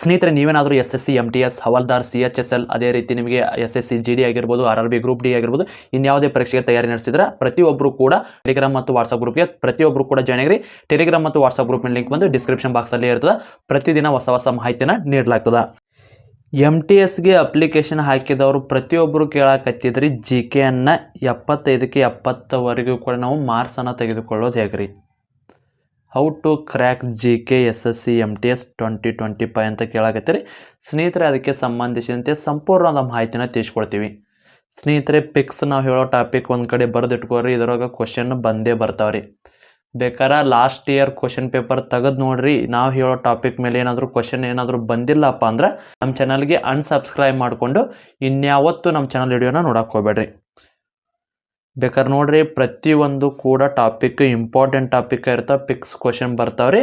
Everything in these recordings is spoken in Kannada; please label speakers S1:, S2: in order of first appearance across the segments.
S1: ಸ್ನೇಹಿತರೆ, ನೀವೇನಾದರೂ S S C M T S, ಹವಾಲ್ದಾರ್, ಸಿ ಎಚ್ ಎಸ್ ಎಲ್ ಅದೇ ರೀತಿ ನಿಮಗೆ S S C, G D ಆಗಿರ್ಬೋದು, R R B group D ಆಗಿರ್ಬೋದು, ಇನ್ಯಾವುದೇ ಪರೀಕ್ಷೆಗೆ ತಯಾರಿ ನಡೆಸಿದ್ರೆ ಪ್ರತಿಯೊಬ್ಬರು ಕೂಡ ಟೆಲಿಗ್ರಾಮ್ ಮತ್ತು ವಾಟ್ಸಪ್ ಗ್ರೂಪ್ಗೆ ಪ್ರತಿಯೊಬ್ಬರು ಕೂಡ ಜಾಯ್ನ್ ಆಗಿರಿ. ಟೆಲಿಗ್ರಾಮ್ ಮತ್ತು ವಾಟ್ಸಪ್ ಗ್ರೂಪ್ನ ಲಿಂಕ್ ಬಂದು ಡಿಸ್ಕ್ರಿಪ್ಷನ್ ಬಾಕ್ಸಲ್ಲಿ ಇರ್ತದೆ. ಪ್ರತಿದಿನ ಹೊಸ ಹೊಸ ಮಾಹಿತಿನ ನೀಡಲಾಗ್ತದೆ. ಎಂ ಟಿ ಎಸ್ಗೆ ಅಪ್ಲಿಕೇಶನ್ ಹಾಕಿದವರು ಪ್ರತಿಯೊಬ್ಬರು ಕೇಳಕತ್ತಿದ್ರಿ. ಜಿ ಕೆ ಅನ್ನ ಎಪ್ಪತ್ತೈದಕ್ಕೆ ಎಪ್ಪತ್ತವರೆಗೂ ಕೂಡ ನಾವು ಮಾರ್ಕ್ಸನ್ನು ತೆಗೆದುಕೊಳ್ಳೋದು ಹೇಗ್ರಿ? How to crack G K S S C M T S twenty twenty five ಅಂತ ಕೇಳಾಕತ್ತೀರಿ. ಸ್ನೇಹಿತರೆ, ಅದಕ್ಕೆ ಸಂಬಂಧಿಸಿದಂತೆ ಸಂಪೂರ್ಣವಾದ ಮಾಹಿತಿನ ತಿಳಿಸ್ಕೊಳ್ತೀವಿ ಸ್ನೇಹಿತರೆ ಪಿಕ್ಸ್ ನಾವು ಹೇಳೋ ಟಾಪಿಕ್ ಒಂದು ಕಡೆ ಬರೆದಿಟ್ಕೋರಿ, ಇದರೊಳಗೆ ಕ್ವಶನ್ ಬಂದೇ ಬರ್ತಾವ್ರಿ. ಬೇಕಾರ ಲಾಸ್ಟ್ ಇಯರ್ ಕ್ವಶನ್ ಪೇಪರ್ ತೆಗೆದು ನೋಡ್ರಿ, ನಾವು ಹೇಳೋ ಟಾಪಿಕ್ ಮೇಲೆ ಏನಾದರೂ ಕ್ವಶನ್ ಏನಾದರೂ ಬಂದಿಲ್ಲಪ್ಪ ಅಂದ್ರೆ ನಮ್ಮ ಚಾನಲ್ಗೆ ಅನ್ಸಬ್ಸ್ಕ್ರೈಬ್ ಮಾಡಿಕೊಂಡು, ಇನ್ಯಾವತ್ತೂ ನಮ್ಮ ಚಾನಲ್ ವಿಡಿಯೋನ ನೋಡೋಕೆ ಹೋಗ್ಬೇಡ್ರಿ. ಬೇಕಾದ್ರೆ ನೋಡ್ರಿ ಪ್ರತಿಯೊಂದು ಕೂಡ ಟಾಪಿಕ್ ಇಂಪಾರ್ಟೆಂಟ್ ಟಾಪಿಕ್ ಇರ್ತಾವೆ ಪಿಕ್ಸ್ ಕ್ವಶನ್ ಬರ್ತಾವ್ರಿ.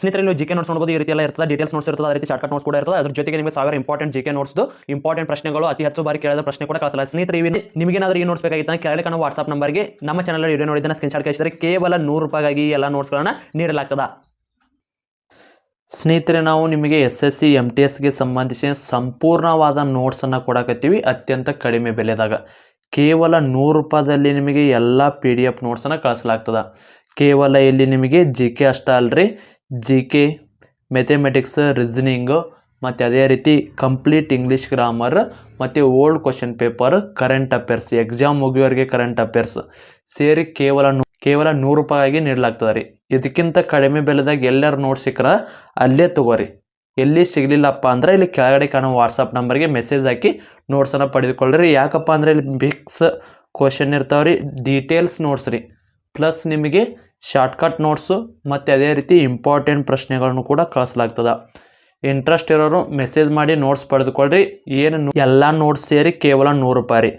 S1: ಸ್ನೇಹಿತರೆ ನೀವು ಜಿಕೆ ನೋಡ್ಸ್ ನೋಡಬಹುದು ಈ ರೀತಿ ಎಲ್ಲ ಇರ್ತದೆ ಡೀಟೇಲ್ಸ್ ನೋಡ್ಸ್ ಇರ್ತದೆ, ಅದೇ ರೀತಿ ಶಾರ್ಟ್ಕಟ್ ನೋಟ್ಸ್ ಕೂಡ ಇರ್ತದೆ. ಅದ್ರ ಜೊತೆಗೆ ನಿಮಗೆ ಸಾವಿರ ಇಂಪಾರ್ಟೆಂಟ್ ಜಿಕೆ ನೋಟ್ಸ್ ಇಂಪಾರ್ಟೆಂಟ್ ಪ್ರಶ್ನೆಗಳು, ಅತಿ ಹೆಚ್ಚು ಬಾರಿ ಕೇಳಿದ ಪ್ರಶ್ನೆ ಕೂಡ ಕಳಿಸಲ್ಲ ಸ್ನೇಹಿತರೆ ನಿಮಗೆ ಏನಾದರೂ ಈ ನೋಟ್ಸ್ ಬೇಕಾಗಿತ್ತು ಕೆಳಗೆ ಕಾಣುವ ವಾಟ್ಸ್ಆಪ್ ನಂಬರ್ಗೆ ನಮ್ಮ ಚಾನಲ್ ವಿಡಿಯೋ ನೋಡಿದ್ದನ್ನು ಸ್ಕ್ರೀನ್ ಶಾಟ್ ಕಳಿಸಿದರೆ ಕೇವಲ ನೂರು ರೂಪಾಯಿಗಾಗಿ ಎಲ್ಲ ನೋಟ್ಸ್ಗಳನ್ನು ನೀಡಲಾಗ್ತದೆ. ಸ್ನೇಹಿತರೆ, ನಾವು ನಿಮಗೆ S S C M T ಎಸ್ಗೆ ಸಂಬಂಧಿಸಿ ಸಂಪೂರ್ಣವಾದ ನೋಟ್ಸನ್ನು ಕೊಡಕತ್ತೀವಿ, ಅತ್ಯಂತ ಕಡಿಮೆ ಬೆಲೆದಾಗ. ಕೇವಲ ನೂರು ರೂಪಾಯಿದಲ್ಲಿ ನಿಮಗೆ ಎಲ್ಲ ಪಿ ಡಿ ಎಫ್ ನೋಟ್ಸನ್ನು ಕಳಿಸಲಾಗ್ತದೆ. ಕೇವಲ ಇಲ್ಲಿ ನಿಮಗೆ ಜಿ ಕೆ ಅಷ್ಟೇ ಅಲ್ರಿ. ಜಿ ಕೆ ಮೆಥಮೆಟಿಕ್ಸ್ ರೀಸನಿಂಗು ಮತ್ತು ಅದೇ ರೀತಿ ಕಂಪ್ಲೀಟ್ ಇಂಗ್ಲೀಷ್ ಗ್ರಾಮರ್ ಮತ್ತು old question paper current affairs exam ಮುಗಿಯೋರಿಗೆ current affairs ಸೇರಿ ಕೇವಲ ಕೇವಲ ನೂರು ರೂಪಾಯಿಗೆ ನೀಡಲಾಗ್ತದೆ ರೀ. ಇದಕ್ಕಿಂತ ಕಡಿಮೆ ಬೆಲೆದಾಗ ಎಲ್ಲರೂ ನೋಟ್ ಸಿಕ್ಕರೆ ಅಲ್ಲೇ ತಗೋರಿ. ಎಲ್ಲಿ ಸಿಗಲಿಲ್ಲಪ್ಪ ಅಂದ್ರೆ ಇಲ್ಲಿ ಕೆಳಗಡೆ ಕಾಣೋ ವಾಟ್ಸಪ್ ನಂಬರ್ಗೆ ಮೆಸೇಜ್ ಹಾಕಿ ನೋಟ್ಸನ್ನು ಪಡೆದುಕೊಳ್ಳ್ರಿ. ಯಾಕಪ್ಪ ಅಂದರೆ ಇಲ್ಲಿ ಬಿಕ್ಸ್ ಕ್ವಶನ್ ಇರ್ತಾವ್ರಿ ಡೀಟೇಲ್ಸ್ ನೋಟ್ಸ್ ರೀ. ಪ್ಲಸ್ ನಿಮಗೆ ಶಾರ್ಟ್ಕಟ್ ನೋಟ್ಸು ಮತ್ತು ಅದೇ ರೀತಿ ಇಂಪಾರ್ಟೆಂಟ್ ಪ್ರಶ್ನೆಗಳನ್ನು ಕೂಡ ಕಳಿಸ್ಲಾಗ್ತದೆ. ಇಂಟ್ರೆಸ್ಟ್ ಇರೋರು ಮೆಸೇಜ್ ಮಾಡಿ ನೋಟ್ಸ್ ಪಡೆದುಕೊಳ್ಳ್ರಿ. ಏನು ಎಲ್ಲ ನೋಟ್ಸ್ ಸೇರಿ ಕೇವಲ ನೂರು ರೂಪಾಯಿ ರೀ.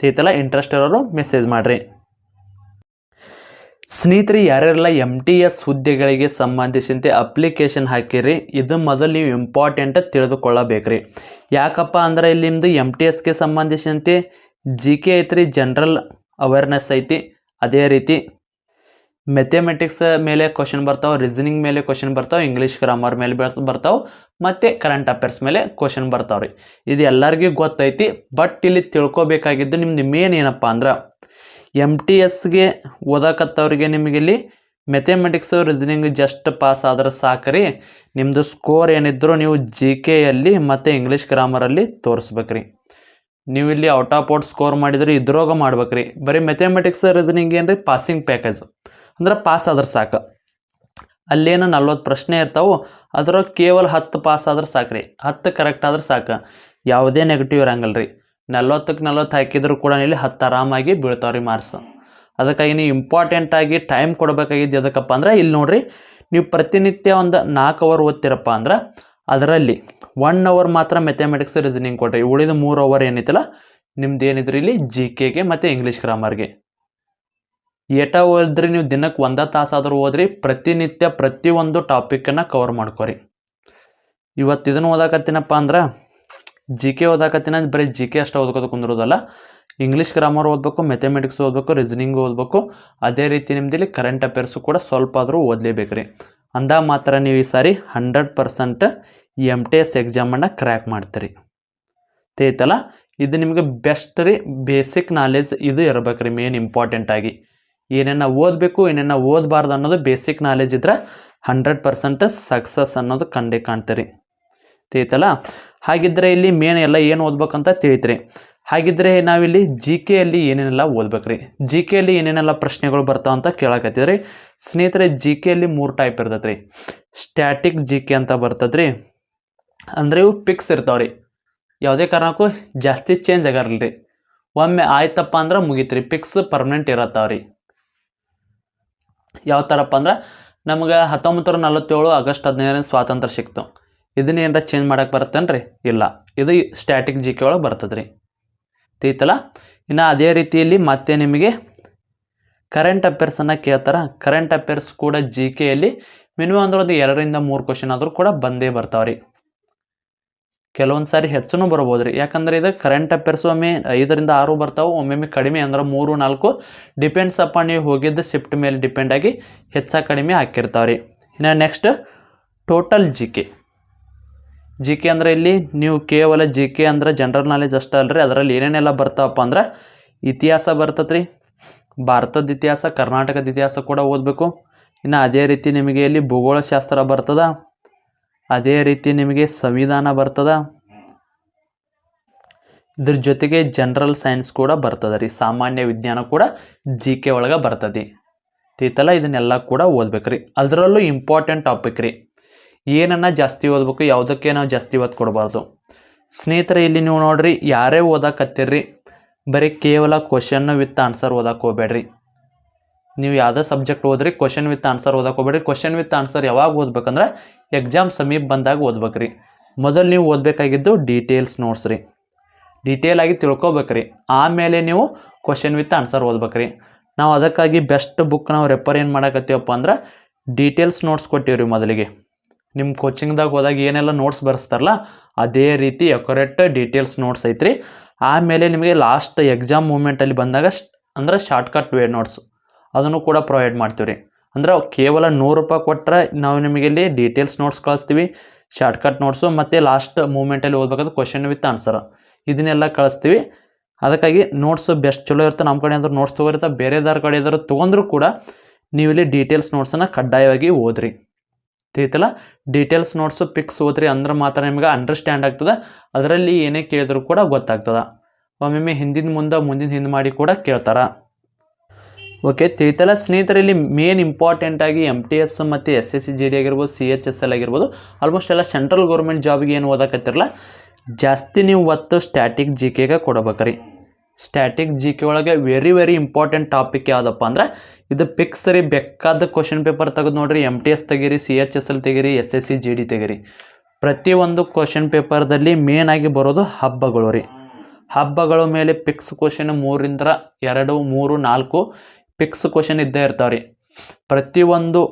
S1: ತಿಳ್ತಲ್ಲ, ಇಂಟ್ರೆಸ್ಟ್ ಇರೋರು ಮೆಸೇಜ್ ಮಾಡಿರಿ. ಸ್ನೇಹಿತರೆ, ಯಾರ್ಯಾರೆಲ್ಲ ಎಂ ಟಿ ಎಸ್ ಹುದ್ದೆಗಳಿಗೆ ಸಂಬಂಧಿಸಿದಂತೆ ಅಪ್ಲಿಕೇಶನ್ ಹಾಕಿರಿ, ಇದು ಮೊದಲು ನೀವು ಇಂಪಾರ್ಟೆಂಟ್ ತಿಳಿದುಕೊಳ್ಳಬೇಕ್ರಿ. ಯಾಕಪ್ಪ ಅಂದ್ರೆ ಇಲ್ಲಿ ನಿಮ್ಮದು ಎಂ ಟಿ ಎಸ್ಗೆ ಸಂಬಂಧಿಸಿದಂತೆ ಜಿ ಕೆ ಐತ್ರಿ ಜನ್ರಲ್ ಅವೇರ್ನೆಸ್ ಐತಿ. ಅದೇ ರೀತಿ ಮೆಥಮೆಟಿಕ್ಸ್ ಮೇಲೆ ಕ್ವಶನ್ ಬರ್ತಾವೆ ರೀಸನಿಂಗ್ ಮೇಲೆ ಕ್ವಶನ್ ಬರ್ತಾವೆ ಇಂಗ್ಲೀಷ್ ಗ್ರಾಮರ್ ಮೇಲೆ ಬರ್, ಬರ್ತಾವೆ, ಮತ್ತು ಕರೆಂಟ್ ಅಫೇರ್ಸ್ ಮೇಲೆ ಕ್ವಶನ್ ಬರ್ತಾವೆ ರೀ ಇದು ಎಲ್ಲರಿಗೂ ಗೊತ್ತೈತಿ ಬಟ್ ಇಲ್ಲಿ ತಿಳ್ಕೊಬೇಕಾಗಿದ್ದು ನಿಮ್ದು ಮೇನ್ ಏನಪ್ಪ ಅಂದ್ರೆ ಎಂ ಟಿ ಎಸ್ಗೆ ಓದಾಕತ್ತವ್ರಿಗೆ ನಿಮಗೆ ಇಲ್ಲಿ ಮೆಥಮೆಟಿಕ್ಸು ರೀಸನಿಂಗ್ ಜಸ್ಟ್ ಪಾಸ್ ಆದ್ರೆ ಸಾಕ್ರಿ. ನಿಮ್ಮದು ಸ್ಕೋರ್ ಏನಿದ್ರು ನೀವು ಜಿ ಕೆಯಲ್ಲಿ ಮತ್ತು ಇಂಗ್ಲೀಷ್ ಗ್ರಾಮರಲ್ಲಿ ತೋರಿಸ್ಬೇಕ್ರಿ. ನೀವು ಇಲ್ಲಿ ಔಟ್ ಆಫ್ ಔಟ್ ಸ್ಕೋರ್ ಮಾಡಿದರೆ ಇದ್ರೋಗ ಮಾಡ್ಬೇಕ್ರಿ. ಬರೀ ಮೆಥೆಮೆಟಿಕ್ಸ್ ರೀಸನಿಂಗ್ ಏನು ರೀ ಪಾಸಿಂಗ್ ಪ್ಯಾಕೇಜ್ ಅಂದ್ರೆ ಪಾಸ್ ಆದ್ರೆ ಸಾಕು. ಅಲ್ಲೇನು ನಲ್ವತ್ತು ಪ್ರಶ್ನೆ ಇರ್ತಾವೋ ಅದ್ರಾಗ ಕೇವಲ ಹತ್ತು ಪಾಸ್ ಆದ್ರೆ ಸಾಕು ರೀ. ಹತ್ತು ಕರೆಕ್ಟ್ ಆದ್ರೆ ಸಾಕು. ಯಾವುದೇ ನೆಗೆಟಿವ್ ಇರಂಗಿಲ್ಲ ರೀ. ನಲ್ವತ್ತಕ್ಕೆ ನಲ್ವತ್ತು ಹಾಕಿದ್ರು ಕೂಡ ಇಲ್ಲಿ ಹತ್ತು ಆರಾಮಾಗಿ ಬೀಳ್ತಾವೆ ರೀ ಮಾರ್ಕ್ಸ್ ಅದಕ್ಕಾಗಿ ನೀವು ಇಂಪಾರ್ಟೆಂಟಾಗಿ ಟೈಮ್ ಕೊಡಬೇಕಾಗಿದ್ದು ಎದಕ್ಕಪ್ಪ ಅಂದ್ರೆ ಇಲ್ಲಿ ನೋಡಿರಿ, ನೀವು ಪ್ರತಿನಿತ್ಯ ಒಂದು ನಾಲ್ಕು ಅವರ್ ಓದ್ತಿರಪ್ಪ ಅಂದ್ರೆ ಅದರಲ್ಲಿ ಒನ್ ಅವರ್ ಮಾತ್ರ ಮೆಥಮೆಟಿಕ್ಸ್ ರೀಸನಿಂಗ್ ಕೊಡ್ರಿ. ಉಳಿದ ಮೂರು ಅವರ್ ಏನಿತ್ತಲ್ಲ ನಿಮ್ದು ಏನಿದ್ರಿ ಇಲ್ಲಿ ಜಿ ಕೆಗೆ ಮತ್ತು ಇಂಗ್ಲೀಷ್ ಗ್ರಾಮರ್ಗೆ ಏಟ ಓದ್ರಿ ನೀವು ದಿನಕ್ಕೆ ಒಂದ ತಾಸಾದರೂ ಓದ್ರಿ ಪ್ರತಿನಿತ್ಯ ಪ್ರತಿಯೊಂದು ಟಾಪಿಕನ್ನು ಕವರ್ ಮಾಡ್ಕೊರಿ. ಇವತ್ತು ಇದನ್ನು ಓದಾಕತ್ತೀನಪ್ಪ ಅಂದ್ರೆ ಜಿ ಕೆ ಓದಾಕತ್ತಿನ ಬರೀ ಜಿ ಕೆ ಅಷ್ಟೇ ಓದ್ಕೋದು ಕುಂದಿರೋದಲ್ಲ. ಇಂಗ್ಲೀಷ್ ಗ್ರಾಮರ್ ಓದಬೇಕು ಮೆಥಮೆಟಿಕ್ಸ್ ಓದಬೇಕು ರೀಸನಿಂಗ್ ಓದಬೇಕು. ಅದೇ ರೀತಿ ನಿಮ್ದಿಲ್ಲಿ ಕರೆಂಟ್ ಅಫೇರ್ಸು ಕೂಡ ಸ್ವಲ್ಪ ಆದರೂ ಓದಲೇಬೇಕು ರೀ ಅಂದಾಗ ಮಾತ್ರ ನೀವು ಈ ಸಾರಿ hundred percent M T S ಎಕ್ಸಾಮನ್ನು crack ಮಾಡ್ತೀರಿ. ತಿಳಿತಲ್ಲ ಇದು ನಿಮಗೆ ಬೆಸ್ಟ್ ರೀ ಬೇಸಿಕ್ ನಾಲೆಜ್ ಇದು ಇರ್ಬೇಕು ರೀ ಮೇನ್ ಇಂಪಾರ್ಟೆಂಟ್ ಆಗಿ. ಏನೇನ ಓದಬೇಕು, ಏನೇನು ಓದಬಾರ್ದು ಅನ್ನೋದು ಬೇಸಿಕ್ ನಾಲೆಜ್ ಇದ್ರೆ ಹಂಡ್ರೆಡ್ ಪರ್ಸೆಂಟ್ ಸಕ್ಸಸ್ ಅನ್ನೋದು ಕಂಡೇ ಕಾಣ್ತೀರಿ. ತಿಳಿತಲ್ಲ? ಹಾಗಿದ್ರೆ ಇಲ್ಲಿ ಮೇನ್ ಎಲ್ಲ ಏನು ಓದ್ಬೇಕಂತ ತಿಳಿತ್ರಿ. ಹಾಗಿದ್ರೆ ನಾವಿಲ್ಲಿ ಜಿ ಕೆಯಲ್ಲಿ ಏನೇನೆಲ್ಲ ಓದ್ಬೇಕ್ರಿ? ಜಿ ಕೆಯಲ್ಲಿ ಏನೇನೆಲ್ಲ ಪ್ರಶ್ನೆಗಳು ಬರ್ತಾವ ಅಂತ ಕೇಳಕತ್ತಿದ್ರಿ ಸ್ನೇಹಿತರೆ ಜಿ ಕೆಯಲ್ಲಿ ಮೂರು ಟೈಪ್ ಇರ್ತದೆ ರೀ ಸ್ಟ್ಯಾಟಿಕ್ ಜಿ ಕೆ ಅಂತ ಬರ್ತದ್ರಿ ಅಂದರೆ ಇವು ಪಿಕ್ಸ್ ಇರ್ತಾವ್ರಿ. ಯಾವುದೇ ಕಾರಣಕ್ಕೂ ಜಾಸ್ತಿ ಚೇಂಜ್ ಆಗರಲ್ರಿ ಒಮ್ಮೆ ಆಯ್ತಪ್ಪ ಅಂದ್ರೆ ಮುಗೀತ್ರಿ. Fix permanent ಇರತ್ತಾವ್ರಿ. ಯಾವ ಥರಪ್ಪ ಅಂದ್ರೆ ನಮ್ಗೆ ಹತ್ತೊಂಬತ್ತು ನೂರ ನಲವತ್ತೇಳು ಆಗಸ್ಟ್ ಹದಿನೈದನೇ ಸ್ವಾತಂತ್ರ್ಯ ಸಿಕ್ತು. ಇದನ್ನ ಚೇಂಜ್ ಮಾಡಕ್ಕೆ ಬರುತ್ತೇನ್ರಿ? ಇಲ್ಲ. ಇದು ಸ್ಟ್ಯಾಟಿಕ್ ಜಿ ಕೆ ಒಳಗೆ ಬರ್ತದೆ ರೀ ತೀತಲ್ಲ ಇನ್ನು ಅದೇ ರೀತಿಯಲ್ಲಿ ಮತ್ತೆ ನಿಮಗೆ ಕರೆಂಟ್ ಅಫೇರ್ಸನ್ನು ಕೇಳ್ತಾರೆ. ಕರೆಂಟ್ ಅಫೇರ್ಸ್ ಕೂಡ ಜಿ ಕೆಯಲ್ಲಿ ಮಿನಿಮಮ್ ಅಂದ್ರೆ ಒಂದು ಎರಡರಿಂದ ಮೂರು ಕ್ವಶನ್ ಆದರೂ ಕೂಡ ಬಂದೇ ಬರ್ತಾವೆ ರೀ ಕೆಲವೊಂದು ಸಾರಿ ಹೆಚ್ಚನು ಬರ್ಬೋದು ರೀ ಯಾಕಂದ್ರೆ ಇದು ಕರೆಂಟ್ ಅಫೇರ್ಸ್ ಒಮ್ಮೆ ಐದರಿಂದ ಆರು ಬರ್ತಾವೆ, ಒಮ್ಮೊಮ್ಮೆ ಕಡಿಮೆ ಅಂದ್ರೆ ಮೂರು, ನಾಲ್ಕು ಡಿಪೆಂಡ್ಸ್ ಅಪ್ಪ ನೀವು ಹೋಗಿದ್ದ ಶಿಫ್ಟ್ ಮೇಲೆ ಡಿಪೆಂಡ್ ಆಗಿ ಹೆಚ್ಚ ಕಡಿಮೆ ಹಾಕಿರ್ತಾವೆ ರೀ ಇನ್ನು next total G K G K ಅಂದರೆ ಇಲ್ಲಿ ನೀವು ಕೇವಲ ಜಿ ಕೆ ಅಂದ್ರೆ ಜನರಲ್ ನಾಲೆಜ್ ಅಷ್ಟೇ ಅಲ್ರಿ. ಅದರಲ್ಲಿ ಏನೇನೆಲ್ಲ ಬರ್ತಾವಪ್ಪ ಅಂದ್ರೆ ಇತಿಹಾಸ ಬರ್ತದೆ ರೀ ಭಾರತದ ಇತಿಹಾಸ, ಕರ್ನಾಟಕದ ಇತಿಹಾಸ ಕೂಡ ಓದಬೇಕು. ಇನ್ನು ಅದೇ ರೀತಿ ನಿಮಗೆ ಇಲ್ಲಿ ಭೂಗೋಳಶಾಸ್ತ್ರ ಬರ್ತದ. ಅದೇ ರೀತಿ ನಿಮಗೆ ಸಂವಿಧಾನ ಬರ್ತದ. ಇದ್ರ ಜೊತೆಗೆ ಜನರಲ್ ಸೈನ್ಸ್ ಕೂಡ ಬರ್ತದೆ ರೀ. ಸಾಮಾನ್ಯ ವಿಜ್ಞಾನ ಕೂಡ ಜಿ ಕೆ ಒಳಗೆ ಬರ್ತದೆ. ತೀತಲ್ಲ ಇದನ್ನೆಲ್ಲ ಕೂಡ ಓದ್ಬೇಕ್ರಿ ಅದರಲ್ಲೂ ಇಂಪಾರ್ಟೆಂಟ್ ಟಾಪಿಕ್ ರೀ. ಏನನ್ನ ಜಾಸ್ತಿ ಓದ್ಬೇಕು, ಯಾವುದಕ್ಕೆ ನಾವು ಜಾಸ್ತಿ ಒತ್ತು ಕೊಡಬಾರ್ದು. ಸ್ನೇಹಿತರೆ, ಇಲ್ಲಿ ನೀವು ನೋಡ್ರಿ, ಯಾರೇ ಓದಕತ್ತಿರ್ರಿ ಬರೀ ಕೇವಲ ಕ್ವಶನ್ನು ವಿತ್ ಆನ್ಸರ್ ಓದಕ್ಕೆ ಹೋಗ್ಬೇಡ್ರಿ. ನೀವು ಯಾವುದೇ ಸಬ್ಜೆಕ್ಟ್ ಓದ್ರಿ ಕ್ವಶನ್ ವಿತ್ ಆನ್ಸರ್ ಓದಕ್ಕೆ ಹೋಗ್ಬೇಡ್ರಿ. ಕ್ವಶನ್ ವಿತ್ ಆನ್ಸರ್ ಯಾವಾಗ ಓದ್ಬೇಕಂದ್ರೆ ಎಕ್ಸಾಮ್ ಸಮೀಪ ಬಂದಾಗ ಓದ್ಬೇಕ್ರಿ. ಮೊದಲು ನೀವು ಓದಬೇಕಾಗಿದ್ದು ಡೀಟೇಲ್ಸ್ ನೋಟ್ಸ್ ರೀ. ಡೀಟೇಲ್ ಆಗಿ ತಿಳ್ಕೊಬೇಕ್ರಿ. ಆಮೇಲೆ ನೀವು ಕ್ವಶನ್ ವಿತ್ ಆನ್ಸರ್ ಓದ್ಬೇಕ್ರಿ. ನಾವು ಅದಕ್ಕಾಗಿ ಬೆಸ್ಟ್ ಬುಕ್ ನಾವು ರೆಫರ್ ಏನು ಮಾಡಕತ್ತೀವಪ್ಪ ಅಂದ್ರೆ ಡೀಟೇಲ್ಸ್ ನೋಟ್ಸ್ ಕೊಟ್ಟಿವ್ರಿ ಮೊದಲಿಗೆ. ನಿಮ್ಮ ಕೋಚಿಂಗ್ದಾಗ ಹೋದಾಗ ಏನೆಲ್ಲ ನೋಟ್ಸ್ ಬರೆಸ್ತಾರಲ್ಲ, ಅದೇ ರೀತಿ ಅಕ್ಯುರೇಟ್ ಡೀಟೇಲ್ಸ್ ನೋಟ್ಸ್ ಐತ್ರಿ. ಆಮೇಲೆ ನಿಮಗೆ ಲಾಸ್ಟ್ ಎಕ್ಸಾಮ್ ಮೂಮೆಂಟಲ್ಲಿ ಬಂದಾಗ ಅಂದರೆ ಅಂದ್ರೆ ಶಾರ್ಟ್ಕಟ್ ವೇ ನೋಟ್ಸ್ ಅದನ್ನು ಕೂಡ ಪ್ರೊವೈಡ್ ಮಾಡ್ತೀವಿ ರೀ ಅಂದ್ರೆ ಕೇವಲ ನೂರು ರೂಪಾಯಿ ಕೊಟ್ಟರೆ ನಾವು ನಿಮಗೆ ಇಲ್ಲಿ ಡೀಟೇಲ್ಸ್ ನೋಟ್ಸ್ ಕಳಿಸ್ತೀವಿ ಶಾರ್ಟ್ಕಟ್ ನೋಟ್ಸು ಮತ್ತು ಲಾಸ್ಟ್ ಮೂಮೆಂಟಲ್ಲಿ ಓದ್ಬೇಕಾದ್ರೆ ಕ್ವಶನ್ ವಿತ್ ಆನ್ಸರ್ ಇದನ್ನೆಲ್ಲ ಕಳಿಸ್ತೀವಿ. ಅದಕ್ಕಾಗಿ ನೋಟ್ಸ್ ಬೆಸ್ಟ್ ಚಲೋ ಇರುತ್ತೆ ನಮ್ಮ ಕಡೆ ಅಂದ್ರೆ ನೋಟ್ಸ್ ತೊಗೊರಿರ್ತ ಬೇರೆದಾರ ಕಡೆ ಏನಾದ್ರು ತೊಗೊಂಡ್ರೂ ಕೂಡ ನೀವು ಇಲ್ಲಿ ಡೀಟೇಲ್ಸ್ ನೋಟ್ಸನ್ನು ಕಡ್ಡಾಯವಾಗಿ ಓದ್ರಿ. ತಿಳಿತಲ್ಲ? ಡೀಟೇಲ್ಸ್ ನೋಟ್ಸು ಪಿಕ್ಸ್ ಓದ್ರಿ ಅಂದ್ರೆ ಮಾತ್ರ ನಿಮ್ಗೆ ಅಂಡರ್ಸ್ಟ್ಯಾಂಡ್ ಆಗ್ತದೆ, ಅದರಲ್ಲಿ ಏನೇ ಕೇಳಿದ್ರು ಕೂಡ ಗೊತ್ತಾಗ್ತದೆ. ಒಮ್ಮೊಮ್ಮೆ ಹಿಂದಿನ ಮುಂದೆ, ಮುಂದಿನ ಹಿಂದೆ ಮಾಡಿ ಕೂಡ ಕೇಳ್ತಾರೆ. ಓಕೆ ತಿಳಿತಲ್ಲ ಸ್ನೇಹಿತರಲ್ಲಿ ಮೇನ್ ಇಂಪಾರ್ಟೆಂಟ್ ಆಗಿ ಎಂ ಟಿ ಎಸ್ ಮತ್ತು S S C G D ಆಗಿರ್ಬೋದು ಸಿ ಎಚ್ ಎಸ್ ಎಲ್ ಆಗಿರ್ಬೋದು ಆಲ್ಮೋಸ್ಟ್ ಎಲ್ಲ ಸೆಂಟ್ರಲ್ ಗೌರ್ಮೆಂಟ್ ಜಾಬ್ಗೆ ಏನು ಓದಕತ್ತಿರಲ್ಲ, ಜಾಸ್ತಿ ನೀವು ಒತ್ತು ಸ್ಟ್ಯಾಟಿಕ್ ಜಿ ಕೆಗೆ ಕೊಡ್ಬೇಕ್ರಿ. ಸ್ಟ್ಯಾಟಿಕ್ ಜಿ ಕೆ ಒಳಗೆ ವೆರಿ ವೆರಿ ಇಂಪಾರ್ಟೆಂಟ್ ಟಾಪಿಕ್ ಯಾವುದಪ್ಪ ಅಂದ್ರೆ, ಇದು ಪಿಕ್ಸ್ ರೀ, ಬೇಕಾದ ಕ್ವಶನ್ ಪೇಪರ್ ತೆಗೆದು ನೋಡಿರಿ ಎಂ ಟಿ ಎಸ್ ತೆಗೀರಿ ಸಿ ಎಚ್ ಎಸ್ ಎಲ್ ತೆಗೀರಿ S S C G D ತೆಗೀರಿ ಪ್ರತಿಯೊಂದು ಕ್ವಶನ್ ಪೇಪರ್ದಲ್ಲಿ ಮೇನ್ ಆಗಿ ಬರೋದು ಹಬ್ಬಗಳು ರೀ. ಹಬ್ಬಗಳ ಮೇಲೆ ಪಿಕ್ಸ್ ಕ್ವಶನ್ ಮೂರಿಂದ ಎರಡು, ಮೂರು, ನಾಲ್ಕು ಪಿಕ್ಸ್ ಕ್ವಶನ್ ಇದ್ದೇ ಇರ್ತಾವೆ ರೀ ಪ್ರತಿಯೊಂದು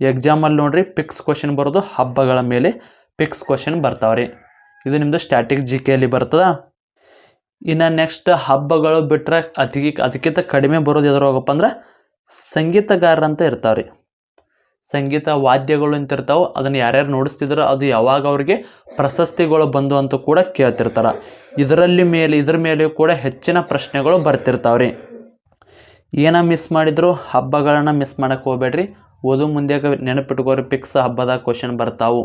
S1: ಎಕ್ಸಾಮಲ್ಲಿ ನೋಡಿರಿ ಪಿಕ್ಸ್ ಕ್ವಶನ್ ಬರೋದು ಹಬ್ಬಗಳ ಮೇಲೆ ಪಿಕ್ಸ್ ಕ್ವಶನ್ ಬರ್ತಾವೆ ರೀ ಇದು ನಿಮ್ಮದು ಸ್ಟ್ಯಾಟಿಕ್ ಜಿ ಕೆಯಲ್ಲಿ ಬರ್ತದೆ. ಇನ್ನು ನೆಕ್ಸ್ಟ್ ಹಬ್ಬಗಳು ಬಿಟ್ಟರೆ ಅದಕ್ಕೆ ಅದಕ್ಕಿಂತ ಕಡಿಮೆ ಬರೋದು ಎದುರೋಗಪ್ಪ ಅಂದ್ರೆ ಸಂಗೀತಗಾರರು ಅಂತ ಇರ್ತಾವೆ ರೀ ಸಂಗೀತ ವಾದ್ಯಗಳು ಅಂತ ಇರ್ತಾವೆ, ಅದನ್ನು ಯಾರ್ಯಾರು ನುಡಿಸ್ತಿದ್ರು ಅದು ಯಾವಾಗ ಅವ್ರಿಗೆ ಪ್ರಶಸ್ತಿಗಳು ಬಂದು ಅಂತ ಕೂಡ ಕೇಳ್ತಿರ್ತಾರೆ. ಇದರಲ್ಲಿ ಮೇಲೆ, ಇದ್ರ ಮೇಲೆ ಕೂಡ ಹೆಚ್ಚಿನ ಪ್ರಶ್ನೆಗಳು ಬರ್ತಿರ್ತಾವೆ ರೀ ಏನ ಮಿಸ್ ಮಾಡಿದ್ರು ಹಬ್ಬಗಳನ್ನ ಮಿಸ್ ಮಾಡಕ್ಕೆ ಹೋಗ್ಬೇಡ್ರಿ. ಓದು ಮುಂದೆ ನೆನಪಿಟ್ಕೋರಿ ಪಿಕ್ಸ್ ಹಬ್ಬದ ಕ್ವಶನ್ ಬರ್ತಾವು.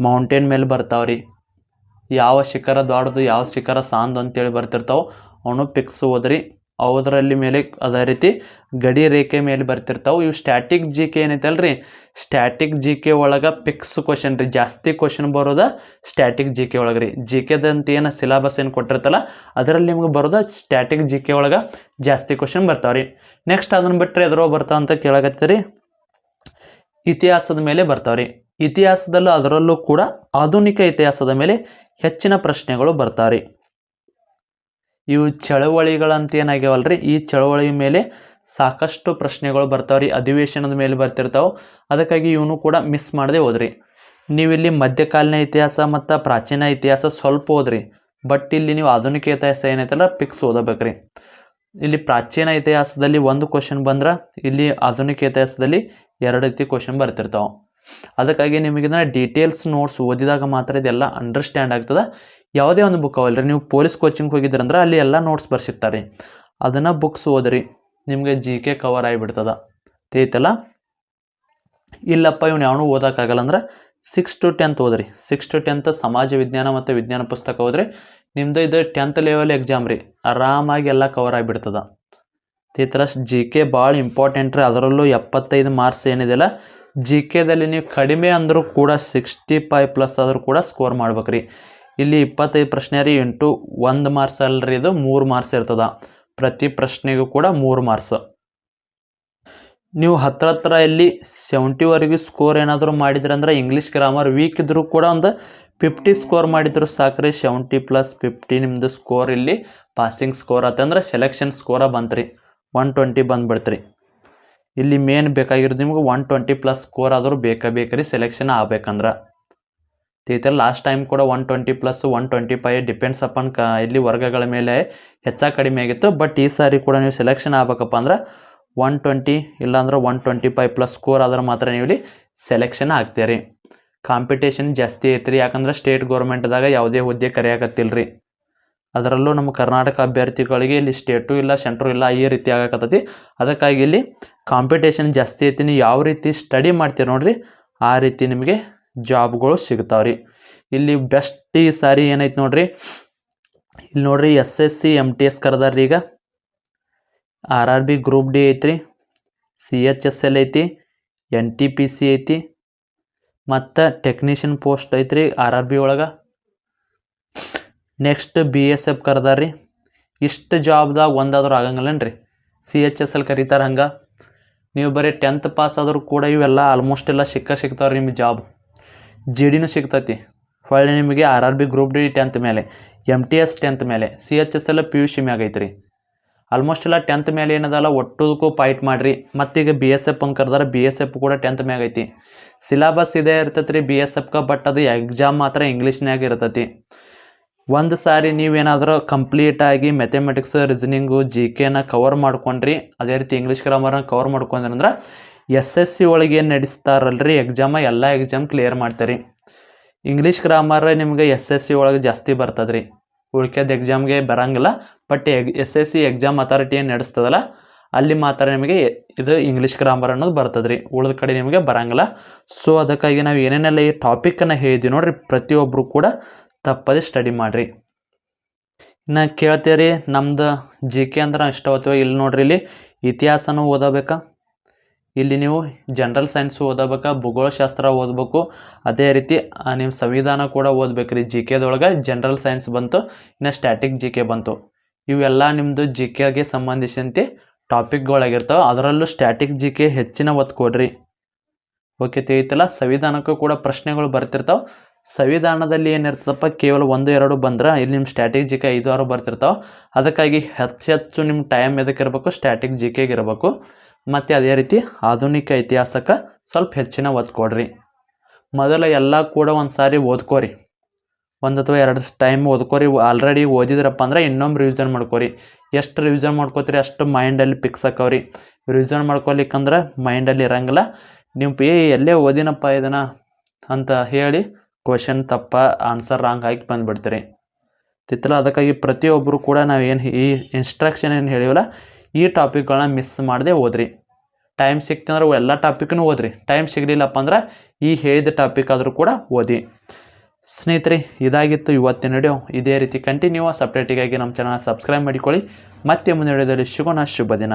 S1: ಮೌಂಟೇನ್ ಮೇಲೆ ಬರ್ತಾವೆ ರೀ ಯಾವ ಶಿಖರ ದೊಡ್ಡದು, ಯಾವ ಶಿಖರ ಸಾಂದು ಅಂತೇಳಿ ಬರ್ತಿರ್ತಾವೆ. ಅವನು ಪಿಕ್ಸ್ ಓದ್ರಿ. ಅವುದರಲ್ಲಿ ಮೇಲೆ ಅದೇ ರೀತಿ ಗಡಿ ರೇಖೆ ಮೇಲೆ ಬರ್ತಿರ್ತಾವೆ. ಇವು ಸ್ಟ್ಯಾಟಿಕ್ ಜಿ ಕೆ ಏನೈತಲ್ರಿ? ಸ್ಟ್ಯಾಟಿಕ್ ಜಿ ಕೆ ಒಳಗೆ ಪಿಕ್ಸ್ ಕ್ವಶನ್ ರೀ. ಜಾಸ್ತಿ ಕ್ವಶನ್ ಬರೋದ ಸ್ಟ್ಯಾಟಿಕ್ ಜಿ ಕೆ ಒಳಗೆ ರೀ. ಜಿ ಕೆದಂತ ಏನು ಸಿಲೆಬಸ್ ಏನು ಕೊಟ್ಟಿರ್ತಲ್ಲ, ಅದರಲ್ಲಿ ನಿಮ್ಗೆ ಬರೋದ ಸ್ಟ್ಯಾಟಿಕ್ ಜಿ ಕೆ ಒಳಗೆ ಜಾಸ್ತಿ ಕ್ವಶನ್ ಬರ್ತಾವೆ ರೀ. ನೆಕ್ಸ್ಟ್ ಅದನ್ನು ಬಿಟ್ಟರೆ ಎದುರೋ ಬರ್ತಾವ ಅಂತ ಕೇಳಕತ್ತೀರಿ ಇತಿಹಾಸದ ಮೇಲೆ ಬರ್ತಾವೆ ರೀ. ಇತಿಹಾಸದಲ್ಲೂ ಅದರಲ್ಲೂ ಕೂಡ ಆಧುನಿಕ ಇತಿಹಾಸದ ಮೇಲೆ ಹೆಚ್ಚಿನ ಪ್ರಶ್ನೆಗಳು ಬರ್ತಾವೆ ರೀ. ಇವು ಚಳವಳಿಗಳಂತ ಏನಾಗ್ಯಾವಲ್ರಿ? ಈ ಚಳವಳಿ ಮೇಲೆ ಸಾಕಷ್ಟು ಪ್ರಶ್ನೆಗಳು ಬರ್ತಾವೆ ರೀ ಅಧಿವೇಶನದ ಮೇಲೆ ಬರ್ತಿರ್ತಾವೆ. ಅದಕ್ಕಾಗಿ ಇವನು ಕೂಡ ಮಿಸ್ ಮಾಡದೆ ಹೋದ್ರಿ. ನೀವಿಲ್ಲಿ ಮಧ್ಯಕಾಲೀನ ಇತಿಹಾಸ ಮತ್ತು ಪ್ರಾಚೀನ ಇತಿಹಾಸ ಸ್ವಲ್ಪ ಓದ್ರಿ. ಬಟ್ ಇಲ್ಲಿ ನೀವು ಆಧುನಿಕ ಇತಿಹಾಸ ಏನೈತಲ್ಲ ಪಿಕ್ಸ್ ಓದಬೇಕ್ರಿ. ಇಲ್ಲಿ ಪ್ರಾಚೀನ ಇತಿಹಾಸದಲ್ಲಿ ಒಂದು ಕ್ವಶನ್ ಬಂದ್ರೆ, ಇಲ್ಲಿ ಆಧುನಿಕ ಇತಿಹಾಸದಲ್ಲಿ ಎರಡು ರೀತಿ ಕ್ವಶನ್ ಬರ್ತಿರ್ತಾವೆ. ಅದಕ್ಕಾಗಿ ನಿಮಗಿದ ಡೀಟೇಲ್ಸ್ ನೋಟ್ಸ್ ಓದಿದಾಗ ಮಾತ್ರ ಇದೆಲ್ಲ ಅಂಡರ್ಸ್ಟ್ಯಾಂಡ್ ಆಗ್ತದೆ. ಯಾವುದೇ ಒಂದು ಬುಕ್ ಅವಲ್ರಿ ನೀವು ಪೊಲೀಸ್ ಕೋಚಿಂಗ್ ಹೋಗಿದ್ರಂದ್ರೆ ಅಲ್ಲಿ ಎಲ್ಲ ನೋಟ್ಸ್ ಬರ್ಸಿರ್ತಾರೆ. ಅದನ್ನು ಬುಕ್ಸ್ ಓದ್ರಿ, ನಿಮಗೆ ಜಿ ಕೆ ಕವರ್ ಆಗಿಬಿಡ್ತದ. ತಿಳಿತಲ್ಲ ಇಲ್ಲಪ್ಪ, ಇವ್ನು ಯಾವನು ಓದೋಕ್ಕಾಗಲ್ಲ ಅಂದ್ರೆ ಸಿಕ್ಸ್ ಟು ಟೆಂತ್ ಓದ್ರಿ. ಸಿಕ್ಸ್ ಟು ಟೆಂತ್ ಸಮಾಜ ವಿಜ್ಞಾನ ಮತ್ತು ವಿಜ್ಞಾನ ಪುಸ್ತಕ ಓದ್ರಿ. ನಿಮ್ಮದು ಇದು ಟೆಂತ್ ಲೆವೆಲ್ ಎಕ್ಸಾಮ್ ರೀ. ಆರಾಮಾಗಿ ಎಲ್ಲ ಕವರ್ ಆಗಿಬಿಡ್ತದ. ಈ ಜಿ ಕೆ ಭಾಳ ಇಂಪಾರ್ಟೆಂಟ್ ರೀ. ಅದರಲ್ಲೂ ಎಪ್ಪತ್ತೈದು ಮಾರ್ಕ್ಸ್ ಏನಿದೆಯಲ್ಲ ಜಿ ಕೆದಲ್ಲಿ ನೀವು ಕಡಿಮೆ ಅಂದರೂ ಕೂಡ ಸಿಕ್ಸ್ಟಿ ಫೈವ್ ಪ್ಲಸ್ ಆದರೂ ಕೂಡ ಸ್ಕೋರ್ ಮಾಡ್ಬೇಕು ರೀ ಇಲ್ಲಿ ಇಪ್ಪತ್ತೈದು ಪ್ರಶ್ನೆ ರೀ, ಎಂಟು ಒಂದು ಮಾರ್ಕ್ಸ್ ಅಲ್ರಿ ಇದು, ಮೂರು ಮಾರ್ಕ್ಸ್ ಇರ್ತದ. ಪ್ರತಿ ಪ್ರಶ್ನೆಗೂ ಕೂಡ ಮೂರು ಮಾರ್ಕ್ಸ್ ನೀವು ಹತ್ರ ಹತ್ರ ಇಲ್ಲಿ ಸೆವೆಂಟಿವರೆಗೂ ಸ್ಕೋರ್ ಏನಾದರೂ ಮಾಡಿದ್ರಿ ಅಂದ್ರೆ ಇಂಗ್ಲೀಷ್ ಗ್ರಾಮರ್ ವೀಕ್ ಇದ್ದರೂ ಕೂಡ ಒಂದು ಫಿಫ್ಟಿ ಸ್ಕೋರ್ ಮಾಡಿದ್ರು ಸಾಕ್ರಿ. ಸೆವೆಂಟಿ ಪ್ಲಸ್ ಫಿಫ್ಟಿ ನಿಮ್ಮದು ಸ್ಕೋರ್ ಇಲ್ಲಿ ಪಾಸಿಂಗ್ ಸ್ಕೋರ್ ಆತಂದ್ರೆ ಸೆಲೆಕ್ಷನ್ ಸ್ಕೋರ ಬಂತ್ರಿ. ಒನ್ ಟ್ವೆಂಟಿ ಬಂದ್ಬಿಡ್ತ್ರಿ. ಇಲ್ಲಿ ಮೇನ್ ಬೇಕಾಗಿರೋದು ನಿಮ್ಗೆ ಒನ್ ಟ್ವೆಂಟಿ ಪ್ಲಸ್ ಸ್ಕೋರ್ ಆದರೂ ಬೇಕಾಗಬೇಕ್ರಿ ಸೆಲೆಕ್ಷನ್ ಆಗ್ಬೇಕಂದ್ರೆ. ತೀತಲ್ಲಿ ಲಾಸ್ಟ್ ಟೈಮ್ ಕೂಡ one twenty plus one twenty five depends upon ಕ ಇಲ್ಲಿ ವರ್ಗಗಳ ಮೇಲೆ ಹೆಚ್ಚಾ ಕಡಿಮೆ ಆಗಿತ್ತು. ಬಟ್ ಈ ಸಾರಿ ಕೂಡ ನೀವು ಸೆಲೆಕ್ಷನ್ ಆಗ್ಬೇಕಪ್ಪ ಅಂದ್ರೆ ಒನ್ ಟ್ವೆಂಟಿ ಇಲ್ಲಾಂದ್ರೆ one twenty five plus score ಆದ್ರೆ ಮಾತ್ರ ನೀವು ಇಲ್ಲಿ ಸೆಲೆಕ್ಷನ್ ಆಗ್ತೀರಿ. ಕಾಂಪಿಟೇಷನ್ ಜಾಸ್ತಿ ಐತ್ರಿ. ಯಾಕಂದ್ರೆ ಸ್ಟೇಟ್ ಗೌರ್ಮೆಂಟ್ದಾಗ ಯಾವುದೇ ಹುದ್ದೆ ಕರೆಯಾಕತ್ತಿಲ್ಲ ರೀ ಅದರಲ್ಲೂ ನಮ್ಮ ಕರ್ನಾಟಕ ಅಭ್ಯರ್ಥಿಗಳಿಗೆ ಇಲ್ಲಿ ಸ್ಟೇಟು ಇಲ್ಲ ಸೆಂಟ್ರು ಇಲ್ಲ ಈ ರೀತಿ ಆಗಕತ್ತೈತಿ. ಅದಕ್ಕಾಗಿ ಇಲ್ಲಿ ಕಾಂಪಿಟೇಷನ್ ಜಾಸ್ತಿ ಐತಿ. ನೀವು ಯಾವ ರೀತಿ ಸ್ಟಡಿ ಮಾಡ್ತೀರಿ ನೋಡಿರಿ, ಆ ರೀತಿ ನಿಮಗೆ ಜಾಬ್ಗಳು ಸಿಗ್ತಾವೆ ರೀ ಇಲ್ಲಿ ಬೆಸ್ಟ್ ಈ ಸಾರಿ ಏನೈತೆ ನೋಡ್ರಿ? ಇಲ್ಲಿ ನೋಡ್ರಿ S S C M T S ಕರೆದಾರ್ರಿ ಈಗ. R R B group D ಐತ್ರಿ. ಸಿ ಎಚ್ ಎಸ್ ಎಲ್ ಐತಿ. ಎನ್ ಟಿ ಪಿ ಸಿ ಐತಿ. ಮತ್ತು ಟೆಕ್ನಿಷಿಯನ್ ಪೋಸ್ಟ್ ಐತ್ರಿ ಆರ್ ಆರ್ ಬಿ ಒಳಗೆ. ನೆಕ್ಸ್ಟ್ ಬಿ ಎಸ್ ಎಫ್ ಕರೆದಾರ್ರಿ. ಇಷ್ಟು ಜಾಬ್ದಾಗ ಒಂದಾದ್ರೂ ಆಗಂಗಿಲ್ಲನ್ರಿ? ಸಿ ಎಚ್ ಎಸ್ ಎಲ್ ಕರೀತಾರೆ ಹಂಗೆ. ನೀವು ಬರೀ ಟೆಂತ್ ಪಾಸ್ ಆದರೂ ಕೂಡ ಇವೆಲ್ಲ ಆಲ್ಮೋಸ್ಟ್ ಎಲ್ಲ ಸಿಕ್ಕ ಸಿಗ್ತಾವ್ರಿ ನಿಮ್ಮ ಜಾಬ್ ಜಿ ಡಿನೂ ಸಿಗ್ತೈತಿ. ಹೊಳ್ಳಿ ನಿಮಗೆ R R B group D tenth ಮೇಲೆ ಎಂ ಟಿ ಎಸ್ ಟೆಂತ್ ಮೇಲೆ ಸಿ ಎಚ್ ಎಸ್ ಎಲ್ಲ ಪಿ ಯು ಸಿ ಮ್ಯಾಗ ಐತ್ರಿ ಆಲ್ಮೋಸ್ಟ್ ಎಲ್ಲ ಟೆಂತ್ ಮೇಲೆ ಏನದಲ್ಲ ಒಟ್ಟುದಕ್ಕೂ ಫೈಟ್ ಮಾಡಿರಿ. ಮತ್ತೀಗ ಬಿ ಎಸ್ ಎಫ್ ಅಂತ ಕರೆದಾರೆ ಬಿ ಎಸ್ ಎಫ್ ಕೂಡ ಟೆಂತ್ ಮ್ಯಾಗ ಐತಿ. ಸಿಲಾಬಸ್ ಇದೇ ಇರ್ತೈತೆ ರೀ ಬಿ ಎಸ್ ಎಫ್ಗೆ ಬಟ್ ಅದು ಎಕ್ಸಾಮ್ ಮಾತ್ರ ಇಂಗ್ಲೀಷ್ನಾಗ ಇರ್ತೈತಿ. ಒಂದು ಸಾರಿ ನೀವೇನಾದರೂ ಕಂಪ್ಲೀಟಾಗಿ ಮೆಥಮೆಟಿಕ್ಸ್ ರೀಸನಿಂಗು ಜಿ ಕೆನ ಕವರ್ ಮಾಡ್ಕೊಂಡ್ರಿ. ಅದೇ ರೀತಿ ಇಂಗ್ಲೀಷ್ ಗ್ರಾಮರ್ನ ಕವರ್ ಮಾಡ್ಕೊಂಡ್ರಿ ಅಂದ್ರೆ ಎಸ್ ಎಸ್ ಸಿ ಒಳಗೆ ಏನು ನಡೆಸ್ತಾರಲ್ರಿ? ಎಕ್ಸಾಮ ಎಲ್ಲ ಎಕ್ಸಾಮ್ ಕ್ಲಿಯರ್ ಮಾಡ್ತಾರೆ. ಇಂಗ್ಲೀಷ್ ಗ್ರಾಮರ್ ನಿಮಗೆ ಎಸ್ ಎಸ್ ಸಿ ಒಳಗೆ ಜಾಸ್ತಿ ಬರ್ತದೆ ರೀ ಉಳ್ಕೆದ ಎಕ್ಸಾಮ್ಗೆ ಬರಂಗಿಲ್ಲ. But S S C exam authority ಏನು ನಡೆಸ್ತದಲ್ಲ, ಅಲ್ಲಿ ಮಾತ್ರ ನಿಮಗೆ ಇದು ಇಂಗ್ಲೀಷ್ ಗ್ರಾಮರ್ ಅನ್ನೋದು ಬರ್ತದೆ ರೀ ಉಳಿದ ಕಡೆ ನಿಮಗೆ ಬರಂಗಿಲ್ಲ. ಸೊ ಅದಕ್ಕಾಗಿ ನಾವು ಏನೇನೆಲ್ಲ ಈ ಟಾಪಿಕ್ಕನ್ನು ಹೇಳಿದ್ವಿ ನೋಡ್ರಿ ಪ್ರತಿಯೊಬ್ಬರು ಕೂಡ ತಪ್ಪದೆ ಸ್ಟಡಿ ಮಾಡಿರಿ. ಇನ್ನು ಕೇಳ್ತೀರಿ, ನಮ್ದು ಜಿ ಕೆ ಅಂದ್ರೆ ಇಷ್ಟ ಹೋಗ್ತೀವಿ ಇಲ್ಲಿ ನೋಡ್ರಿ ಇಲ್ಲಿ, ಇತಿಹಾಸನೂ ಓದಬೇಕಾ. ಇಲ್ಲಿ ನೀವು ಜನರಲ್ ಸೈನ್ಸ್ ಓದಬೇಕಾ, ಭೂಗೋಳಶಾಸ್ತ್ರ ಓದಬೇಕು. ಅದೇ ರೀತಿ ನಿಮ್ಮ ಸಂವಿಧಾನ ಕೂಡ ಓದ್ಬೇಕು ರೀ. ಜಿ ಕೆದೊಳಗೆ ಜನರಲ್ ಸೈನ್ಸ್ ಬಂತು, ಇನ್ನು ಸ್ಟ್ಯಾಟಿಕ್ ಜಿ ಕೆ ಬಂತು. ಇವೆಲ್ಲ ನಿಮ್ಮದು ಜಿ ಕೆಗೆ ಸಂಬಂಧಿಸಿದಂತೆ ಟಾಪಿಕ್ಗಳಾಗಿರ್ತಾವೆ ಅದರಲ್ಲೂ ಸ್ಟ್ಯಾಟಿಕ್ ಜಿ ಕೆ ಹೆಚ್ಚಿನ ಒತ್ತು ಕೊಡ್ರಿ. ಓಕೆ ತಿಳಿತಲ್ಲ? ಸಂವಿಧಾನಕ್ಕೂ ಕೂಡ ಪ್ರಶ್ನೆಗಳು ಬರ್ತಿರ್ತಾವೆ. ಸಂವಿಧಾನದಲ್ಲಿ ಏನಿರ್ತದಪ್ಪ? ಕೇವಲ ಒಂದು, ಎರಡು ಬಂದ್ರೆ ಇಲ್ಲಿ ನಿಮ್ಮ ಸ್ಟ್ಯಾಟಿಕ್ ಜಿ ಕೆ ಐದು, ಆರು ಬರ್ತಿರ್ತಾವೆ. ಅದಕ್ಕಾಗಿ ಹೆಚ್ಚು ಹೆಚ್ಚು ನಿಮ್ಮ ಟೈಮ್ ಎದಕ್ಕೆ ಇರಬೇಕು? ಸ್ಟ್ಯಾಟಿಕ್ ಜಿ ಕೆಗೆ ಇರಬೇಕು. ಮತ್ತು ಅದೇ ರೀತಿ ಆಧುನಿಕ ಇತಿಹಾಸಕ್ಕೆ ಸ್ವಲ್ಪ ಹೆಚ್ಚಿನ ಒತ್ತು ಕೊಡ್ರಿ. ಮೊದಲು ಎಲ್ಲ ಕೂಡ ಒಂದು ಸಾರಿ ಓದ್ಕೋರಿ. ಒಂದು ಅಥವಾ ಎರಡು ಟೈಮ್ ಓದ್ಕೋರಿ. ಆಲ್ರೆಡಿ ಓದಿದ್ರಪ್ಪ ಅಂದ್ರೆ ಇನ್ನೊಮ್ಮೆ ರಿವಿಷನ್ ಮಾಡ್ಕೋರಿ. ಎಷ್ಟು ರಿವಿಷನ್ ಮಾಡ್ಕೋತೀರಿ ಅಷ್ಟು ಮೈಂಡಲ್ಲಿ ಫಿಕ್ಸ್ ಆಕವ್ರಿ ರಿವಿಷನ್ ಮಾಡ್ಕೊಲಿಕ್ಕಂದ್ರೆ ಮೈಂಡಲ್ಲಿ ಇರಂಗಿಲ್ಲ. ನೀವು ಏ, ಎಲ್ಲೇ ಓದಿನಪ್ಪ ಇದನ್ನ ಅಂತ ಹೇಳಿ ಕ್ವಶನ್ ತಪ್ಪ ಆನ್ಸರ್ ರಾಂಗ್ ಹಾಕಿ ಬಂದುಬಿಡ್ತೀರಿ. ತಿತ್ತಲ, ಅದಕ್ಕಾಗಿ ಪ್ರತಿಯೊಬ್ಬರು ಕೂಡ ನಾವು ಏನು ಈ ಇನ್ಸ್ಟ್ರಕ್ಷನ್ ಏನು ಹೇಳಿವಲ್ಲ, ಈ ಟಾಪಿಕ್ಗಳನ್ನ ಮಿಸ್ ಮಾಡದೆ ಓದ್ರಿ. ಟೈಮ್ ಸಿಕ್ತಂದ್ರೆ ಎಲ್ಲ ಟಾಪಿಕ್ನು ಓದ್ರಿ. ಟೈಮ್ ಸಿಗಲಿಲ್ಲಪ್ಪ ಅಂದ್ರೆ ಈ ಹೇಳಿದ ಟಾಪಿಕ್ ಆದರೂ ಕೂಡ ಓದಿ. ಸ್ನೇಹಿತರೆ, ಇದಾಗಿತ್ತು ಇವತ್ತಿನ ವಿಡಿಯೋ ಇದೇ ರೀತಿ ಕಂಟಿನ್ಯೂಸ್ ಅಪ್ಡೇಟಿಗಾಗಿ ನಮ್ಮ ಚಾನಲ್ ಸಬ್ಸ್ಕ್ರೈಬ್ ಮಾಡಿಕೊಳ್ಳಿ. ಮತ್ತೆ ಮುಂದಿನ ವಿಡಿಯೋದಲ್ಲಿ ಸಿಗೋಣ. ಶುಭ ದಿನ.